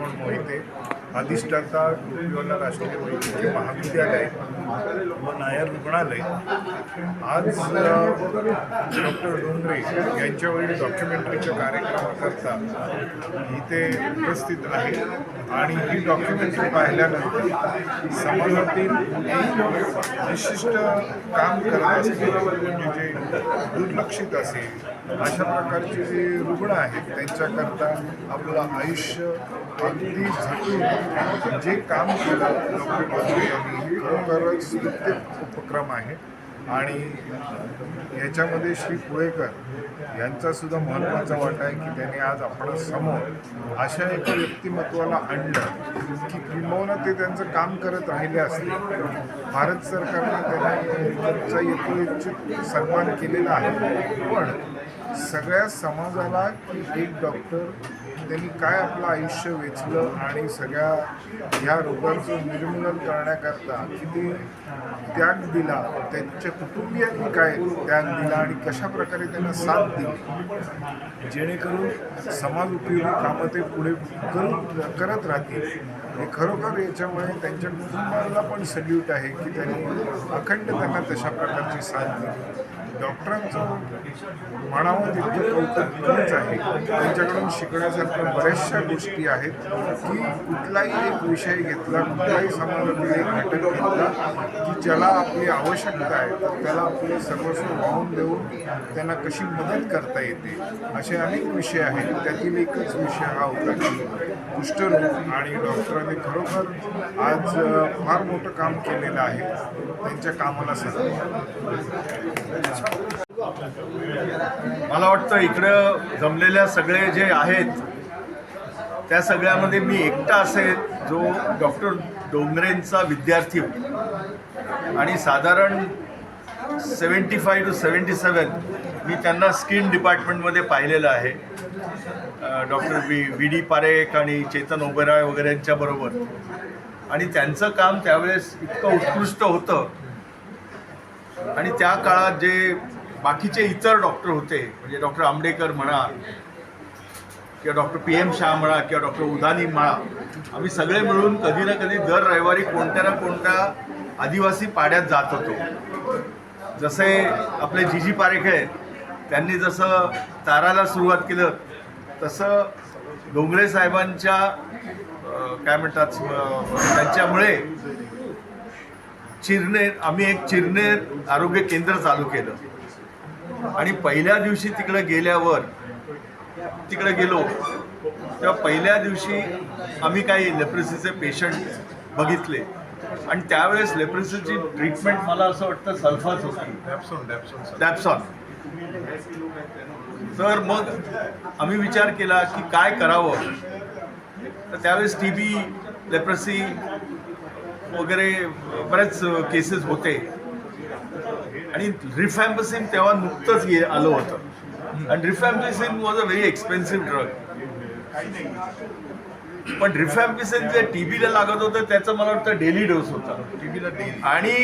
शैलेश मोहिते अधिष्ठाता टोपिवाला राष्ट्रीय वैद्यकीय महाविद्यालय व नायर रुग्णालय. आज डॉक्टर डोंगरे यांच्यावरील डॉक्युमेंटरीच्या कार्यक्रमाकरता इथे उपस्थित आहे. आणि ही डॉक्युमेंटरी पाहिल्यानंतर समाजातील विशिष्ट काम करत असतील म्हणजे जे दुर्लक्षित असेल अशा प्रकारचे जे रुग्ण आहेत त्यांच्याकरता आपलं आयुष्य अगदी झटून जे काम केलं डॉक्टर खरोखरच स्तुत्य उपक्रम आहे. आणि याच्यामध्ये श्री कुळेकर यांचा सुद्धा महत्त्वाचा वाटा आहे की त्यांनी आज आपण समोर अशा एका व्यक्तिमत्वाला आणलं की किंबहुना ते त्यांचं काम करत राहिले असते भारत सरकारने त्यांना त्यांचा यथोचित सन्मान केलेला आहे. पण सगळ्या समाजाला की एक डॉक्टर त्यांनी काय आपलं आयुष्य वेचलं आणि सगळ्या ह्या रोगांचं निर्मूलन करण्याकरता किती त्याग दिला त्यांच्या कुटुंबियांनी काय त्याग दिला आणि कशा प्रकारे त्यांना साथ दिली? जेणेकरून समाज उपयोगी कामं ते पुढे करून करत राहतील. हे खरोखर याच्यामुळे त्यांच्या कुटुंबाला पण सल्यूट आहे की त्यांनी अखंड त्यांना तशा प्रकारची साथ दिली. डॉक्टरांचं म्हणावं तितकं कौतुकच आहे. त्यांच्याकडून शिकण्यासारख्या बऱ्याचशा गोष्टी आहेत. की कुठलाही एक विषय घेतला कुठलाही समाजातील एक घटक घेतला की ज्याला आपली आवश्यकता आहे तर त्याला आपले सर्वस्व वाहून देऊन त्यांना कशी मदत करता येते असे अनेक विषय आहेत. त्यातील एकच विषय हा होता की कुष्ठरोग आणि डॉक्टरांनी खरोखर आज फार मोठं काम केलेलं आहे. त्यांच्या कामाला सगळं मला वाटतं इकडं जमलेल्या सगळे जे आहेत त्या सगळ्यामध्ये मी एकटा असेल जो डॉक्टर डोंगरेंचा विद्यार्थी होतो आणि साधारण seventy five to seventy seven मी त्यांना स्किन डिपार्टमेंटमध्ये पाहिलेलं आहे. Doctor B V D Parekh आणि चेतन ओबेराय वगैरे यांच्याबरोबर आणि त्यांचं काम त्यावेळेस इतकं उत्कृष्ट होतं आणि त्या काळात जे बाकीचे इतर डॉक्टर होते म्हणजे डॉक्टर आंबेडकर म्हणा किंवा डॉक्टर पी एम शाह म्हणा किंवा डॉक्टर उदानी म्हणा आम्ही सगळे मिळून कधी ना कधी दर रविवारी कोणत्या ना कोणत्या आदिवासी पाड्यात जात होतो. जसे आपले जीजी पारेख आहेत त्यांनी जसं ताराला सुरुवात केलं तसं डोंगरे साहेबांच्या काय म्हणतात त्यांच्यामुळे चिरनेर आम्ही एक चिरनेर आरोग्य केंद्र चालू केलं. आणि पहिल्या दिवशी तिकडे गेल्यावर तिकडे गेलो तेव्हा पहिल्या दिवशी आम्ही काही लेप्रेसीचे पेशंट बघितले. आणि त्यावेळेस लेप्रेसीची ट्रीटमेंट मला असं वाटतं सल्फाच होती. डॅप्सॉन डॅप्सॉन डॅप्सॉन तर मग आम्ही विचार केला की काय करावं? तर त्यावेळेस टी बी लेप्रसी वगैरे बरेच केसेस होते. आणि रिफॅम्बसिन तेव्हा नुकतंच ये आलं होतं. आणि rifampicin was a very expensive drug पण रिफॅम्पिसिन जे टीबीला लागत होतं त्याचं मला वाटतं डेली डोस होता. टीव्हीला आणि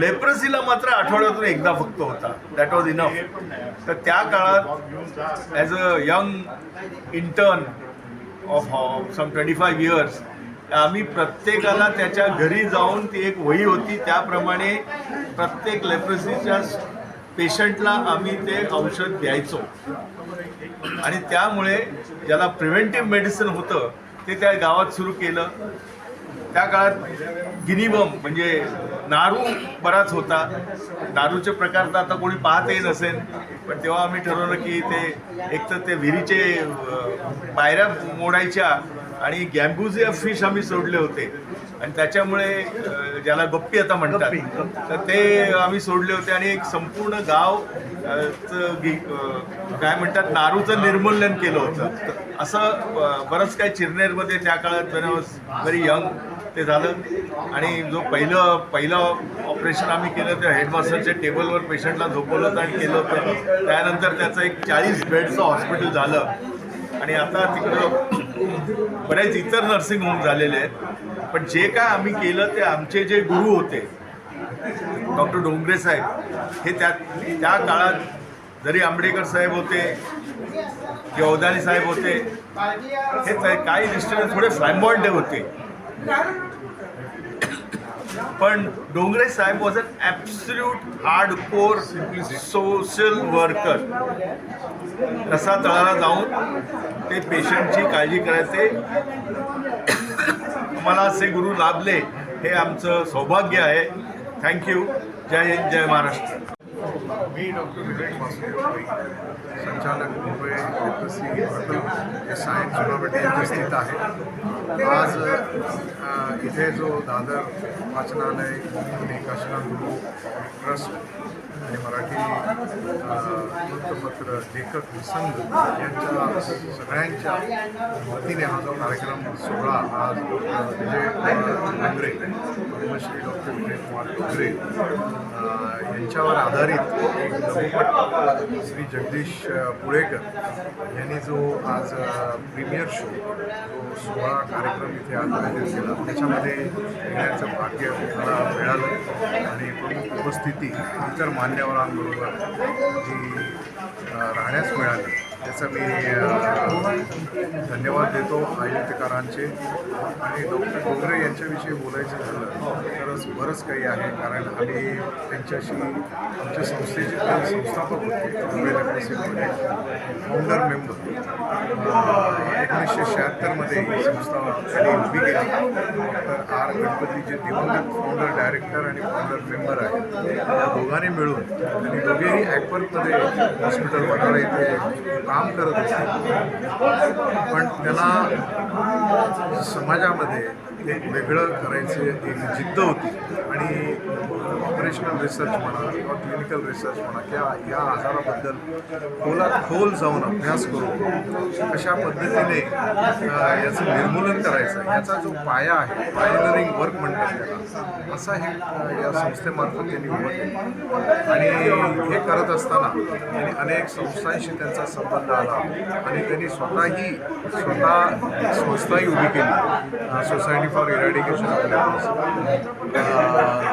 लेप्रसीला मात्र आठवड्यातून एकदा फक्त होता. दॅट वॉज इनफ तर त्या काळात as a young intern of some twenty five years आम्ही प्रत्येकाला त्याच्या घरी जाऊन ती एक वही होती. त्याप्रमाणे प्रत्येक लेप्रसीच्या पेशंटला आम्ही ते औषध द्यायचो. आणि त्यामुळे ज्याला प्रिव्हेंटिव्ह मेडिसिन होतं ते त्या गावात सुरू केलं. त्या काळात गिनीबम म्हणजे नारू बराच होता. दारूचे प्रकार तर आता कोणी पाहतही नसेल. पण तेव्हा आम्ही ठरवलं की ते एक तर ते विहिरीचे पायऱ्या मोडायच्या आणि गॅम्बुझिया फिश आम्ही सोडले होते. आणि त्याच्यामुळे ज्याला गप्पी आता म्हणतात तर ते आम्ही सोडले होते आणि एक संपूर्ण गाव काय म्हणतात नारूचं निर्मूलन केलं होतं. असं बरंच काही चिरनेरमध्ये त्या काळात व्हेरी यंग ते झालं. आणि जो पहिलं पहिलं ऑपरेशन आम्ही केलं ते हेडमास्टरच्या टेबलवर पेशंटला झोपवलं होतं आणि केलं होतं. त्यानंतर त्याचं एक चाळीस बेडचं हॉस्पिटल झालं. आणि आता तिकडं बरेच इतर नर्सिंग होम झालेले आहेत. पण जे काय आम्ही केलं ते आमचे जे गुरु होते डॉक्टर डोंगरे साहेब हे त्या त्या काळात जरी आंबेडकर साहेब होते किंवा उदानी साहेब होते हे काही दृष्टीने थोडे फ्लॅम्बॉन्ड होते. पण डोंगरे साहेब was an absolute hard core social worker कसा तळाला जाऊन ते पेशंटची काळजी करायचे. मला असे गुरु लाभले हे आमचं सौभाग्य आहे. थँक्यू जय हिंद जय महाराष्ट्र. मी डॉक्टर विवेक वासुदेव संचालक मुंबई लेप्रसी हॉटेल हे सायन्स स्थित आहे. आज इथे जो दादर वाचनालय आणि कशनागुरू ट्रस्ट आणि मराठी वृत्तपत्र लेखक संघ यांच्या सगळ्यांच्या वतीने हा जो कार्यक्रम सोहळा आज विजय डोंगरे पद्मश्री डॉक्टर विजय कुमार डोंगरे यांच्यावर आधारित एक लघुपट श्री जगदीश पुळेकर यांनी जो आज प्रीमियर शो जो सोहळा कार्यक्रम इथे आज आयोजित केला त्याच्यामध्ये येण्याचं भाग्य मला मिळालं आणि प्रमुख उपस्थिती इतर मान्यवरांबरोबर जी राहण्यास मिळाली. त्याचा मी धन्यवाद देतो आयुक्तकारांचे आणि डॉक्टर डोंगरे यांच्याविषयी बोलायचं झालं तरच बरंच काही आहे कारण आम्ही त्यांच्याशी आमच्या संस्थेचे संस्थापक होते मुंबई फाउंडर मेंबर एकोणीसशे शहात्तरमध्ये ही संस्था त्यांनी उभी केली. डॉक्टर आर गणपती जे दिवंगत फाउंडर डायरेक्टर आणि फाउंडर मेंबर आहेत. या दोघांनी मिळून आणि दोघेही ॲक्परमध्ये हॉस्पिटल वडाळा इथे काम करत असतो पण त्याला समाजामध्ये एक वेगळं करायचे एक जिद्द होती. आणि ऑपरेशनल रिसर्च म्हणा किंवा क्लिनिकल रिसर्च म्हणा किंवा या आजाराबद्दल खोलात खोल जाऊन अभ्यास करून कशा पद्धतीने याचं निर्मूलन करायचं याचा जो पाया आहे पायनरिंग वर्क म्हणतात त्याला असा हे या संस्थेमार्फत त्यांनी उभं केलं. आणि हे करत असताना त्यांनी अनेक संस्थांशी त्यांचा संबंध आला. आणि त्यांनी स्वतःही स्वतः संस्थाही उभी केली. सोसायटी फॉर इरॅडिकेशन ऑफ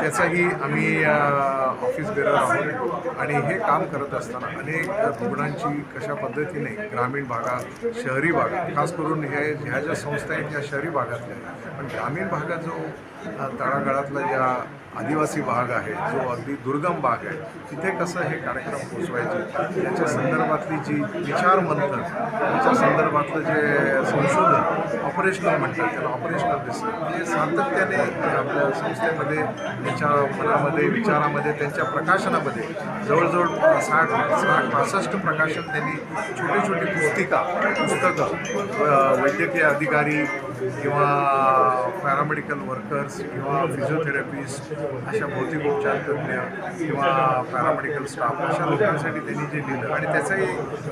त्याचाही आम्ही ऑफिस बेरर आहोत. आणि हे काम करत असताना अनेक रुग्णांची कशा पद्धतीने ग्रामीण भागात शहरी भागात खास करून हे ह्या ज्या संस्था आहेत त्या शहरी भागातल्या पण ग्रामीण भागात जो तळागाळातला ज्या आदिवासी भाग आहे जो अगदी दुर्गम भाग आहे तिथे कसं हे कार्यक्रम पोचवायचे? त्याच्या संदर्भातली जी विचार मंथन त्याच्या संदर्भातलं जे संशोधन ऑपरेशनल म्हणतात त्याला ऑपरेशनल दिसतं. हे सातत्याने आपल्या संस्थेमध्ये त्यांच्या मनामध्ये विचारामध्ये त्यांच्या प्रकाशनामध्ये जवळजवळ साठ साठ पासष्ट प्रकाशन त्यांनी छोटी छोटी पुस्तिका पुस्तकं वैद्यकीय अधिकारी किंवा पॅरामेडिकल वर्कर्स किंवा फिजिओथेरपिस्ट अशा भौतिकोपचार तज्ज्ञ किंवा पॅरामेडिकल स्टाफ अशा लोकांसाठी त्यांनी जे लिहिलं. आणि त्याचंही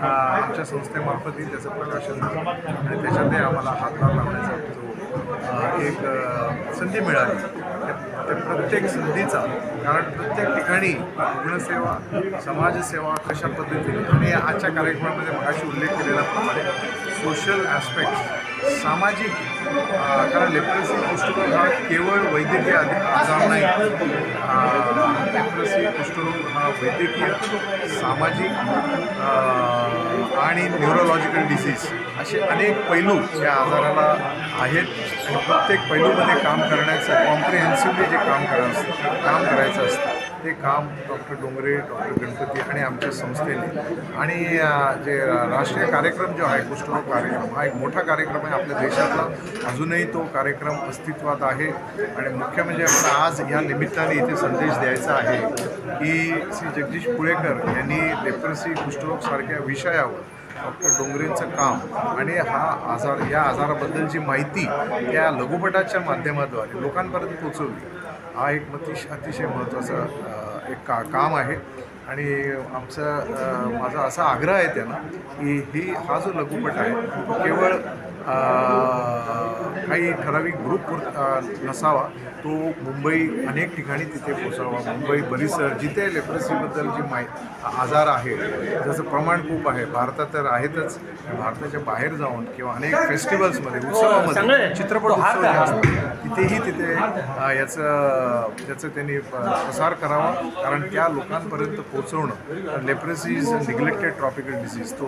आमच्या संस्थेमार्फतही त्याचं प्रकाशन झालं. आणि त्याच्यातही आम्हाला हातभार लावण्याचा जो एक संधी मिळाली. त्या प्रत्येक संधीचा कारण प्रत्येक ठिकाणी रुग्णसेवा समाजसेवा कशा पद्धतीने आणि आजच्या कार्यक्रमामध्ये मगाशी उल्लेख केलेल्याप्रमाणे सोशल ॲस्पेक्ट्स सामाजिक कारण लेप्रसी कुष्ठरोग हा केवळ वैद्यकीय आजार नाही. लेप्रसी कुष्ठरोग हा वैद्यकीय सामाजिक आणि न्यूरोलॉजिकल डिसीज असे अनेक पैलू या आजाराला आहेत. आणि प्रत्येक पैलूमध्ये काम करण्याचं कॉम्प्रिहेन्सिव्हली जे काम करायचं काम करायचं असतं. ते काम डॉक्टर डोंगरे डॉक्टर गणपती आणि आमच्या संस्थेने आणि जे राष्ट्रीय कार्यक्रम जो आहे कुष्ठरोग कार्यक्रम हा एक मोठा कार्यक्रम आहे आपल्या देशातला. अजूनही तो कार्यक्रम अस्तित्वात आहे आणि मुख्य म्हणजे मला आज या निमित्ताने इथे संदेश द्यायचा आहे की श्री जगदीश पुळेकर यांनी लेप्रसी कुष्ठरोग सारख्या विषयावर डॉक्टर डोंगरेंचं काम आणि हा आजार या आजाराबद्दलची माहिती या लघुपटाच्या माध्यमाद्वारे लोकांपर्यंत पोचवली हा एक अतिशय अतिशय महत्त्वाचा एक का काम आहे. आणि आमचा माझा असा आग्रह आहे त्यांना की ही हा जो लघुपट आहे केवळ काही ठराविक ग्रुप नसावा. तो मुंबई अनेक ठिकाणी तिथे पोचावा मुंबई बरीच जिथे लेप्रसीबद्दल जी माहि आजार आहे जसं प्रमाण खूप आहे. भारतात तर आहेतच. भारताच्या बाहेर जाऊन किंवा अनेक फेस्टिवल्समध्ये उत्सवामध्ये चित्रपट उत्सव तेही तिथेही तिथे याचं त्याचं त्यांनी प- प्रसार करावा. कारण त्या लोकांपर्यंत पोचवणं leprosy is neglected tropical disease तो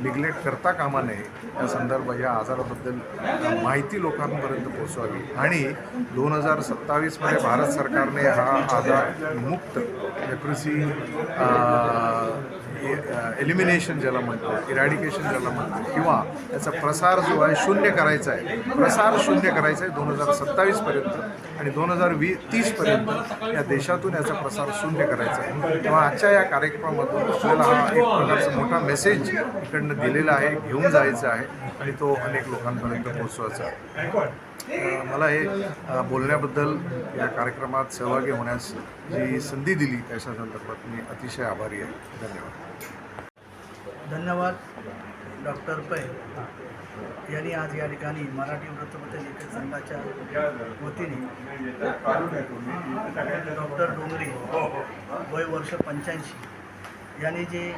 निग्लेक्ट करता कामा नये. या संदर्भात या आजाराबद्दल माहिती लोकांपर्यंत पोहोचवावी. आणि दोन हजार सत्तावीसमध्ये भारत सरकारने हा आजार मुक्त लेप्रेसी एलिमिनेशन ज्याला म्हणतो इरॅडिकेशन ज्याला म्हणतो किंवा त्याचा प्रसार जो आहे शून्य करायचा आहे. प्रसार शून्य करायचा आहे दोन हजार सत्तावीसपर्यंत आणि दोन हजार वी तीसपर्यंत या देशातून याचा प्रसार शून्य करायचा आहे. तेव्हा आजच्या या कार्यक्रमामधून आपल्याला हा एक प्रकारचा मोठा मेसेज इकडनं दिलेला आहे घेऊन जायचा आहे आणि तो अनेक लोकांपर्यंत पोहोचवायचा आहे. मला हे बोलण्याबद्दल या कार्यक्रमात सहभागी होण्यास जी संधी दिली त्याच्या संदर्भात मी अतिशय आभारी आहे. धन्यवाद. धन्यवाद डॉक्टर पै. यांनी आज या ठिकाणी मराठी वृत्तपत्र लेखक संघाच्या वतीने डॉक्टर डोंगरे वय वर्ष पंच्याऐंशी यांनी जे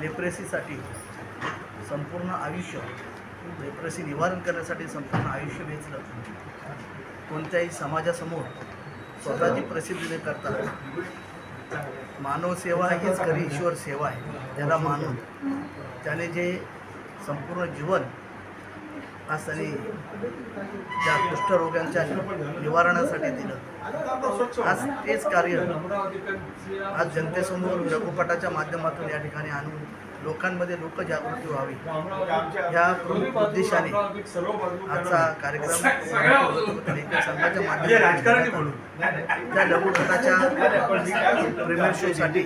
लेप्रेसीसाठी संपूर्ण आयुष्य लेप्रसी निवारण करण्यासाठी संपूर्ण आयुष्य वेचलं. कोणत्याही समाजासमोर स्वतःची प्रसिद्धी न करता मानव सेवा हीच खरी ईश्वर सेवा आहे त्याला मानून. त्याने जे संपूर्ण जीवन आज त्यांनी त्या कुष्ठरोगांच्या निवारणासाठी दिलं. आज तेच कार्य आज जनतेसमोर लघुपटाच्या माध्यमातून या ठिकाणी आणून लोकांमध्ये लोकजागृती व्हावी. ह्या प्रमुख उद्देशाने आजचा कार्यक्रम संघाच्या माध्यमातून त्या लघुपटाच्या प्रेमियर शोसाठी.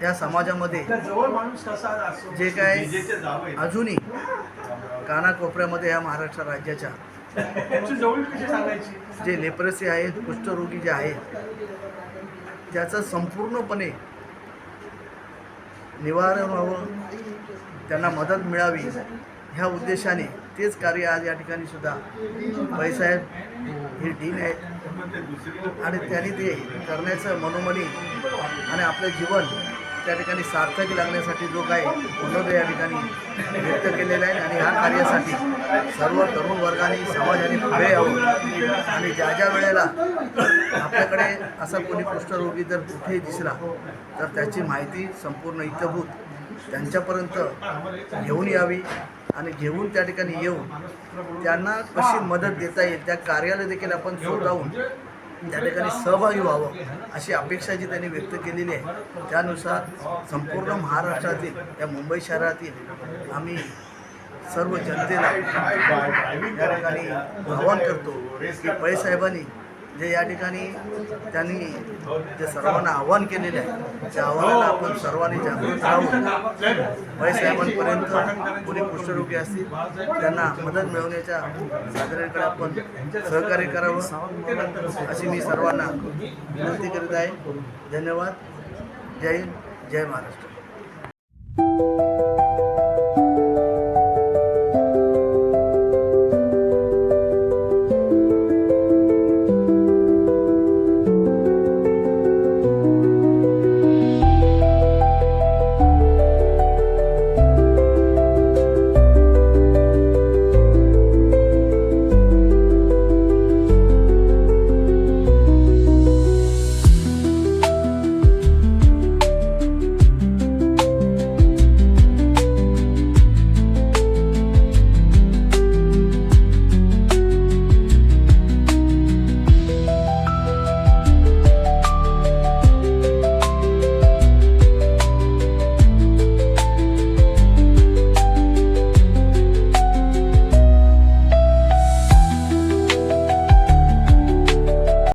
त्या समाजामध्ये जे काय अजूनही कानाकोपऱ्यामध्ये या महाराष्ट्र राज्याच्या जे लेप्रसी आहेत कुष्ठरोगी जे आहेत त्याचं संपूर्णपणे निवारण व्हावं त्यांना मदत मिळावी ह्या उद्देशाने तेच कार्य आज या ठिकाणी सुद्धा बाईसाहेब हे डीन आहेत आणि त्यांनी ते करण्याचं मनोमनी आणि आपलं जीवन त्या ठिकाणी सार्थक लागण्यासाठी जो काय मनोदय या ठिकाणी व्यक्त केलेला आहे आणि ह्या कार्यासाठी सर्व तरुण वर्गाने समाजाने पुढे यावं. आणि ज्या ज्या वेळेला आपल्याकडे असा कोणी कुष्ठरोगी जर कुठेही दिसला तर त्याची माहिती संपूर्ण इत्यभूत त्यांच्यापर्यंत घेऊन यावी आणि घेऊन त्या ठिकाणी येऊन त्यांना कशी मदत देता येईल त्या कार्याला देखील आपण स्वतःहून त्या ठिकाणी सहभागी व्हावं अशी अपेक्षा जी त्यांनी व्यक्त केलेली आहे. त्यानुसार संपूर्ण महाराष्ट्रातील या मुंबई शहरातील आम्ही सर्व जनतेला या ठिकाणी आवाहन करतो की पैसाहेबांनी जे या ठिकाणी त्यांनी जे सर्वांना आव्हान केलेले आहे त्या आव्हानाला आपण सर्वांनी जागृत राहून वयसाहेबांपर्यंत कोणी कुष्ठरोगी असतील त्यांना मदत मिळवण्याच्या साधनांकडे आपण सहकार्य करावं. अशी मी सर्वांना विनंती करीत आहे. धन्यवाद. जय हिंद. जय महाराष्ट्र.